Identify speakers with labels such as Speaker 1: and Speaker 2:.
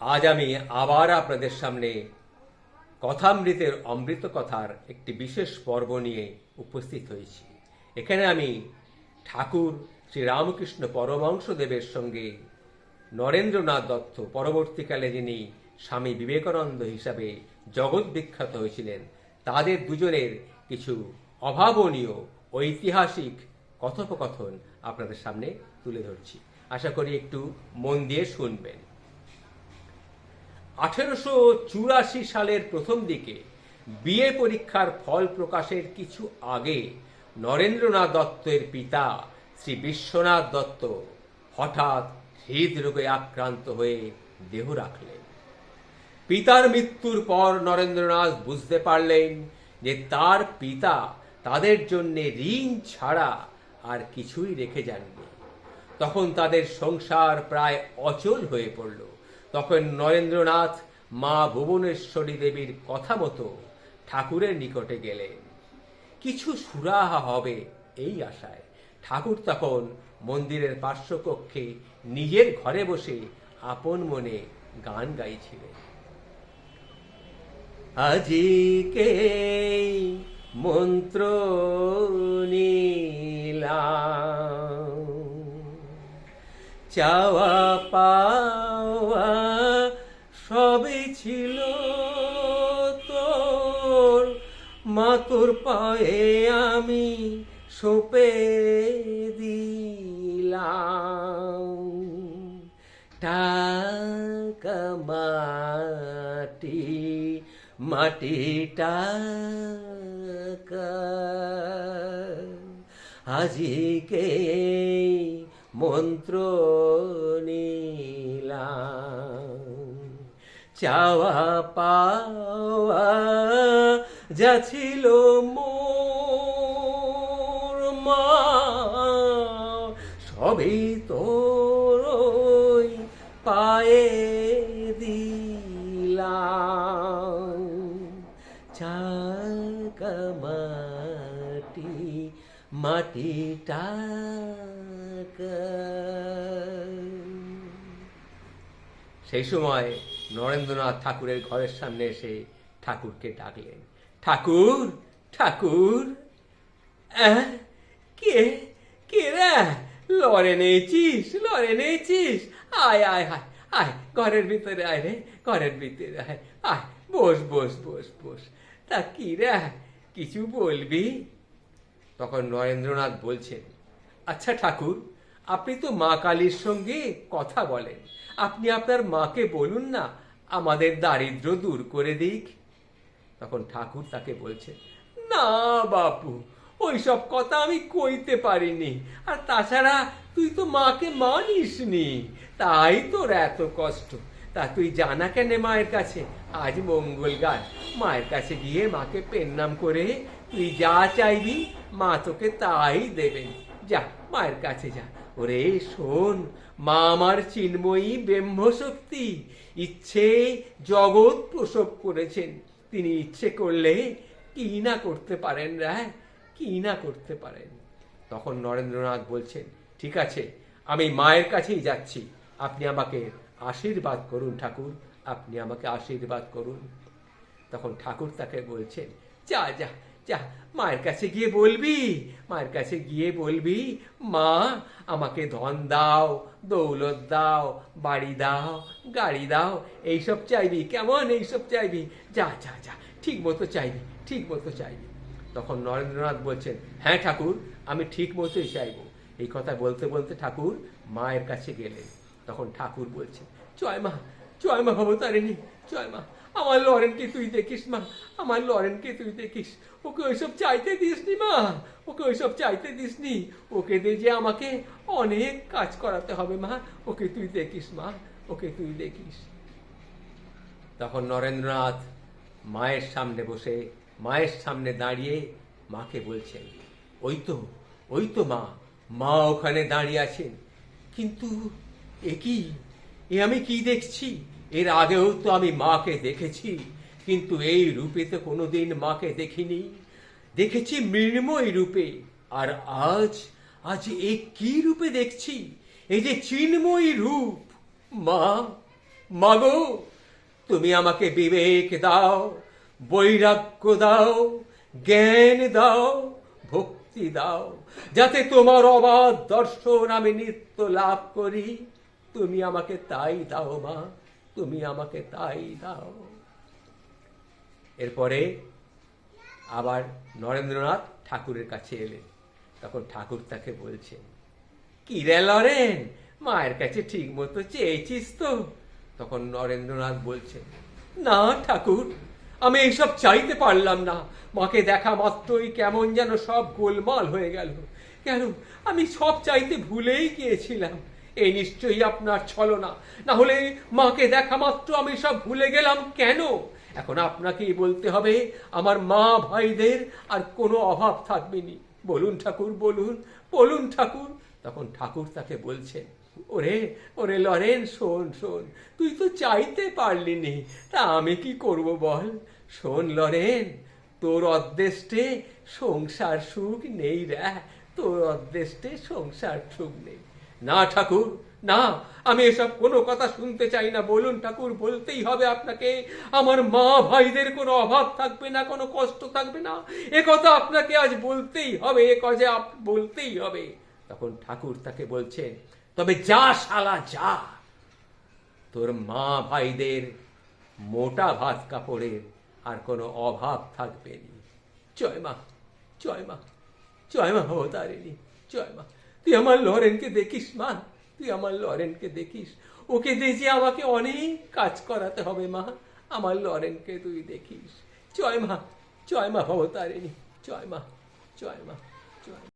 Speaker 1: আজ আমি আবার আপনাদের সামনে কথামৃতের অমৃত কথার একটি বিশেষ পর্ব নিয়ে উপস্থিত হয়েছি। এখানে আমি ঠাকুর শ্রী রামকৃষ্ণ সঙ্গে নরেন্দ্রনাথ দত্ত, পরবর্তীকালে যিনি স্বামী বিবেকানন্দ হিসাবে জগৎ বিখ্যাত হয়েছিলেন, তাদের দুজনের কিছু অভাবনীয়, ঐতিহাসিক কথোপকথন আপনাদের সামনে তুলে ধরছি। আশা করি একটু মন দিয়ে শুনবেন। আঠেরোশো চুরাশি সালের প্রথম দিকে বিএ পরীক্ষার ফল প্রকাশের কিছু আগে নরেন্দ্রনাথ দত্তের পিতা শ্রী বিশ্বনাথ দত্ত হঠাৎ হৃদরোগে আক্রান্ত হয়ে দেহ রাখলেন। পিতার মৃত্যুর পর নরেন্দ্রনাথ বুঝতে পারলেন যে তার পিতা তাদের জন্য ঋণ ছাড়া আর কিছুই রেখে যাননি। তখন তাদের সংসার প্রায় অচল হয়ে পড়ল। তখন নরেন্দ্রনাথ মা ভুবনেশ্বরী দেবীর কথা মতো ঠাকুরের নিকটে গেলেন। কিছু সুরাহা হবে এই আশায়। ঠাকুর তখন মন্দিরের পার্শ্বকক্ষে নিজের ঘরে বসে আপন মনে গান গাইছিলেন। আজিকে মন্ত্র নীলা চাওয়া পাওয়া মা তোর পায়ে আমি সোপে দিলাম। টাকা মাটি মাটি টাকা। আজিকে মন্ত্র নিলাম। চাওয়া পাওয়া যা ছিল মোর মা, সবই তোর পায়ে দিলাম। মাটি মাটি টাকা। সেই সময় নরেন্দ্রনাথ ঠাকুরের ঘরের সামনে এসে ঠাকুরকে ডাকলেন। ঠাকুর ঠাকুর। কে কে রে? লড়ে নেছিস লড়ে নেছিস আয় আয় হায় আয়, ঘরের ভিতরে আয় রে, ঘরের ভিতরে আয়। আয়, বস বস বস বস। তা কি রে? কিছু বলবি? তখন নরেন্দ্রনাথ বলছেন আচ্ছা ঠাকুর, আপনি তো মা কালীর সঙ্গে কথা বলেন। আপনি আপনার মাকে বলুন না, আমাদের দারিদ্র দূর করে দিক। তখন ঠাকুর তাকে বলছে, না বাপু, ওইসব কথা আমি কইতে পারিনি। আর তাছাড়া তুই তো মাকে মানিসনি, তাই তোর এত কষ্ট। তা তুই জানা কেন মায়ের কাছে? আজ মঙ্গল মঙ্গলবার মায়ের কাছে গিয়ে মাকে পেন্নাম করে তুই যা চাইবি, মা তোকে তাই দেবেন। যা, মায়ের কাছে যা। ওরে শোন, মা আমার চিন্ময়ী ব্রহ্মশক্তি। ইচ্ছে জগৎ প্রসব করেছেন। তিনি ইচ্ছে করলে কি না করতে পারেন রায় কি না করতে পারেন। তখন নরেন্দ্রনাথ বলছেন, ঠিক আছে, আমি মায়ের কাছেই যাচ্ছি। আপনি আমাকে আশীর্বাদ করুন ঠাকুর, আপনি আমাকে আশীর্বাদ করুন। তখন ঠাকুর তাকে বলছেন, যা যা যা, মায়ের কাছে গিয়ে বলবি, মায়ের কাছে গিয়ে বলবি, মা, আমাকে ধন দাও, দৌলত দাও, বাড়ি দাও, গাড়ি দাও, এইসব চাইবি, কেমন এইসব চাইবি? যা যা যা, ঠিক মতো চাইবি, ঠিক মতো চাইবি। তখন নরেন্দ্রনাথ বলছেন হ্যাঁ ঠাকুর, আমি ঠিক মতোই চাইব। এই কথা বলতে বলতে ঠাকুর মায়ের কাছে গেলেন। তখন ঠাকুর বলছেন জয় মা জয় মা ভবতারিণী জয় মা আমার লরেনকে তুই দেখিস, মা? আমার লরেনকে তুই দেখিস? ওকে ওইসব চাইতে দিসনি, মা? ওকে ওইসব চাইতে দিসনি। ওকে দিয়ে যে আমাকে অনেক কাজ করাতে হবে, মা। ওকে তুই দেখিস, মা। ওকে তুই দেখিস। তখন নরেন্দ্রনাথ মায়ের সামনে বসে, মায়ের সামনে দাঁড়িয়ে মাকে বলছেন, ওই তো ওই তো মা মা ওখানে দাঁড়িয়ে আছেন। কিন্তু এ কি? এ আমি কি দেখছি? এর আগেও তো আমি মাকে দেখেছি, কিন্তু এই রূপে তো কোনোদিন মাকে দেখিনি। দেখেছি মৃন্ময় রূপে, আর আজ আজ এ কি রূপে দেখছি? এই যে চিন্ময়ী রূপ। মা, মাগো, তুমি আমাকে বিবেক দাও, বৈরাগ্য দাও, জ্ঞান দাও, ভক্তি দাও, যাতে তোমার অবাধ দর্শন আমি নিত্য লাভ করি। তুমি আমাকে তাই দাও, মা। তুমি আমাকে তাই দাও। এরপরে আবার নরেন্দ্রনাথ ঠাকুরের কাছে এলেন। তখন ঠাকুর তাকে বলছেন, কি রে লরেন, মায়ের কাছে ঠিক মতো চেয়েছিস তো? তখন নরেন্দ্রনাথ বলছেন, না ঠাকুর, আমি এইসব চাইতে পারলাম না। মাকে দেখা মাত্রই কেমন যেন সব গোলমাল হয়ে গেল। কেন, আমি সব চাইতে ভুলেই গিয়েছিলাম। এই নিশ্চয়ই আপনার ছলনা। না হলে মাকে দেখা মাত্র আমি সব ভুলে গেলাম কেন? এখন আপনাকেই বলতে হবে, আমার মা ভাইদের আর কোনো অভাব থাকবে নি বলুন ঠাকুর, বলুন বলুন ঠাকুর। তখন ঠাকুর তাকে বলছেন ওরে ওরে লরেন, শোন শোন, তুই তো চাইতে পারলি নি, তা আমি কি করব বল? শোন লরেন, তোর অদ্দেষ্টে সংসার সুখ নেই রে, তোর অদ্দেষ্টে সংসার সুখ নেই। না ঠাকুর, না, আমি এসব কোনো কথা শুনতে চাই না। বলুন ঠাকুর, বলতেই হবে আপনাকে, আমার মা ভাইদের কোনো অভাব থাকবে না, কোনো কষ্ট থাকবে না। এ কথা আপনাকে আজ বলতেই হবে, এ কাজে বলতেই হবে। তখন ঠাকুর তাকে বলছেন তবে যা শালা, যা। তোর মা ভাইদের মোটা ভাত কাপড়ের আর কোনো অভাব থাকবে নি। জয় মা জয় মা জয় মা অবতারিণী জয় মা। তুই আমার লরেনকে দেখিস, মা। তুই আমার লরেনকে দেখিস। ওকে যে আমাকে অনেক কাজ করাতে হবে, মা। আমার লরেনকে তুই দেখিস। জয় মা জয় মা ভবতারিণী জয় মা জয় মা জয়।